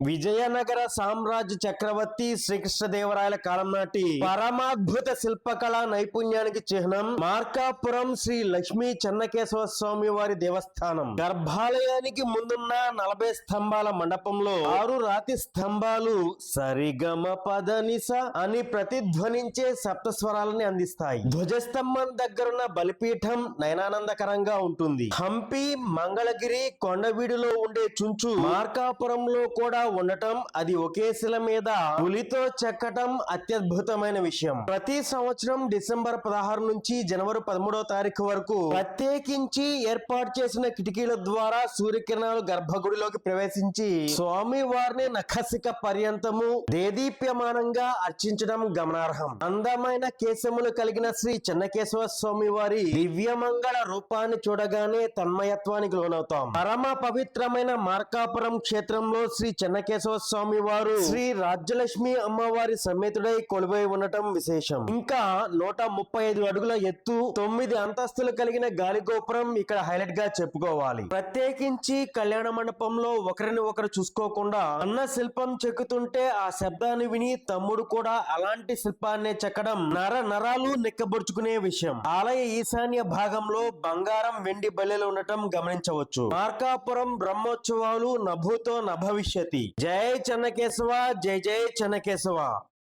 విజయనగర సామ్రాజ్య చక్రవర్తి శ్రీకృష్ణదేవరాయల కాలం నాటి పరమాద్భుత శిల్పకళా నైపుణ్యానికి చిహ్నం మార్కాపురం శ్రీ లక్ష్మీ చెన్నకేశవ స్వామి వారి దేవస్థానం. గర్భాలయానికి ముందున్న నలభై స్తంభాల మండపంలో ఆరు రాతి స్తంభాలు సరిగమ పదనిస అని ప్రతిధ్వనించే సప్త స్వరాలని అందిస్తాయి. ధ్వజస్తంభం దగ్గరున్న బలిపీఠం నయనానందకరంగా ఉంటుంది. హంపి మంగళగిరి కొండవీడులో ఉండే చుంచు మార్కాపురంలో కూడా ఉండటం అది ఒకే శిల మీద పులితో చెక్కటం అత్యద్భుతమైన విషయం. ప్రతి సంవత్సరం డిసెంబర్ పదహారు నుంచి జనవరి పదమూడవ తారీఖు వరకు ప్రత్యేకించి ఏర్పాటు చేసిన కిటికీల ద్వారా సూర్యకిరణాలు గర్భగుడిలోకి ప్రవేశించి స్వామి వారిని నఖసిక పర్యంతము దేదీప్యమానంగా అర్చించడం గమనార్హం. అందమైన కేశములు కలిగిన శ్రీ చెన్నకేశవ స్వామి వారి దివ్యమంగళ రూపాన్ని చూడగానే తన్మయత్వానికి లోనవుతాం. పరమ పవిత్రమైన మార్కాపురం క్షేత్రంలో శ్రీ చెన్నకేశవ స్వామి వారు శ్రీ రాజ్యలక్ష్మి అమ్మవారి సమేతుడై కొలువై ఉండటం విశేషం. ఇంకా నూట ముప్పై ఐదు అడుగుల ఎత్తు తొమ్మిది అంతస్తులు కలిగిన గాలి గోపురం ఇక్కడ హైలైట్గా చెప్పుకోవాలి. ప్రత్యేకించి కళ్యాణ మండపంలో ఒకరిని ఒకరు చూసుకోకుండా అన్న శిల్పం చెక్కుతుంటే ఆ శబ్దాన్ని విని తమ్ముడు కూడా అలాంటి శిల్పాన్నే చెక్కడం నర నరాలు నెక్కబొడుచుకునే విషయం. ఆలయ ఈశాన్య భాగంలో బంగారం వెండి బల్లెలు ఉండటం గమనించవచ్చు. మార్కాపురం బ్రహ్మోత్సవాలు నభూతో నభవిష్యతి. जय चनकवा जय जय चनकेशव